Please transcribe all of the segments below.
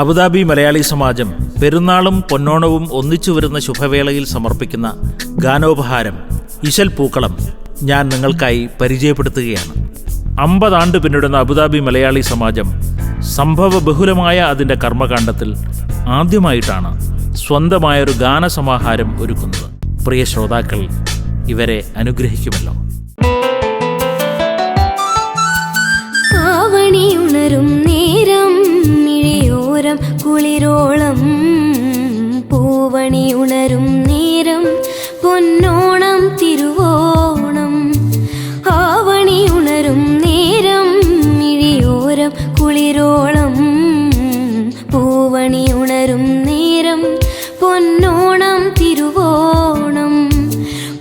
Abu Dhabi Malayali സമാജം പെരുന്നാളും പൊന്നോണവും ഒന്നിച്ചു വരുന്ന ശുഭവേളയിൽ സമർപ്പിക്കുന്ന ഗാനോപഹാരം ഇശൽ പൂക്കളം ഞാൻ നിങ്ങൾക്കായി പരിചയപ്പെടുത്തുകയാണ്. അമ്പതാണ്ട് പിന്നിടുന്ന അബുദാബി മലയാളി സമാജം സംഭവ ബഹുലമായ അതിന്റെ കർമ്മകാണ്ഡത്തിൽ ആദ്യമായിട്ടാണ് സ്വന്തമായൊരു ഗാനസമാഹാരം ഒരുക്കുന്നത്. പ്രിയ ശ്രോതാക്കൾ ഇവരെ അനുഗ്രഹിക്കുമല്ലോ. ആവണിയുണരും നേരം ഇഴയോരം കുളിരോളം പൂവണി ഉണരും നേരം പൊന്നോണം തിരുവോണം. ആവണി ഉണരും നേരം മിഴിയോരം കുളിരോളം പൂവണി ഉണരും നേരം പൊന്നോണം തിരുവോണം.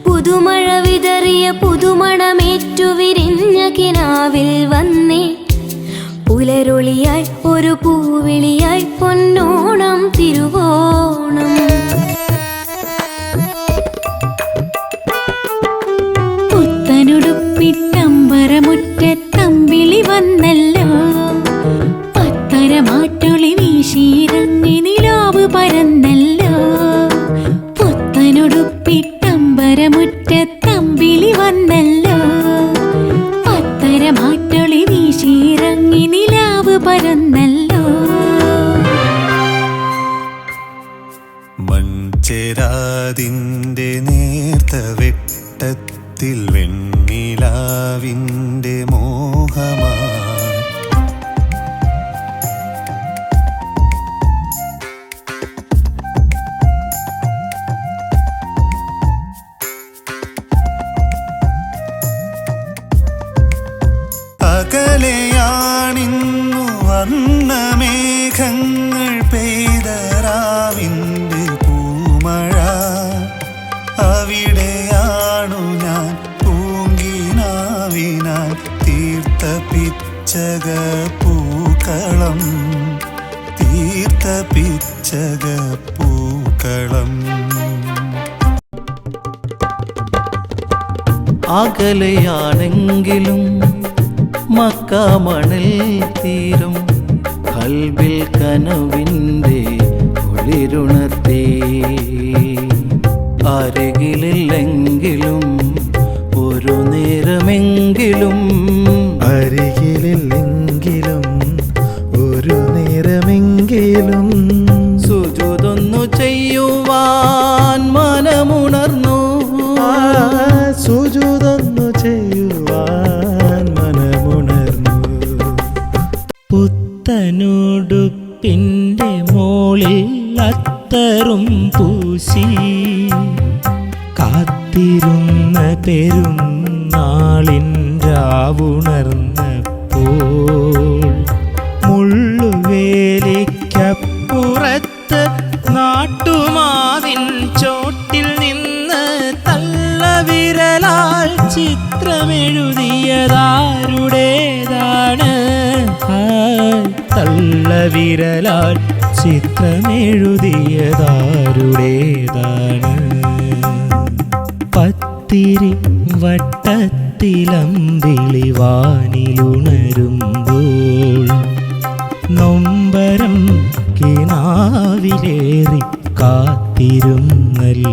പുതുമഴ വിതറിയ പുതുമണമേറ്റു വിരിഞ്ഞ കിനാവിൽ വന്നേ പുലരൊളിയായി ഒരു പൂവിളിയായി പൊന്നോണം തിരുവോണം. പുത്തനുടുപ്പിട്ടമ്പരമുറ്റത്തമ്പിളി വന്നല്ലോ. പത്തരമാറ്റൊളി വീശിയിറങ്ങി നിലാവ് പരന്നല്ലോ. പുത്തനുടുപ്പിട്ടമ്പരമുറ്റത്തമ്പിളി വന്നല്ലോ. പത്തരമാറ്റൊളി മൺചെരാതിന്റെ നേർത്ത വെട്ടത്തിൽ വെണ്ണിലാവിന്റെ മോഹമാ അകലെയാണിന്നു വന്ന പൂങ്കിനാവിനാൽ തീർത്ത പിച്ചക പൂക്കളം തീർത്ത പിച്ചക പൂക്കളം. അകലെയാണെങ്കിലും മക്കാമണിൽ തീരും കൽവിൽ കനവിന്റെ ഒളിരുണത്തേ അരികിലില്ലെങ്കിലും മോളിൽ അത്തറും പൂശി. കാത്തിരുന്ന പെരുന്നാളിൻ രാവുണർന്നപ്പോൾ മുള്ളുവേലിക്കപ്പുറത്ത് നാട്ടുമാവിൻ ചോട്ടിൽ നിന്ന് തള്ളവിരലാൽ ചിത്രമെഴുതിയതാരുടേതാണ്? ഹായ്, തള്ളവിരലാൽ ചിത്രമെഴുതിയതാരുടേതാണ്. പത്തിരി വട്ടത്തിലമ്പിളി വാനിലുണരുമ്പോൾ നൊമ്പരം കിനാവിലേറി കാത്തിരുന്നല്ലോ.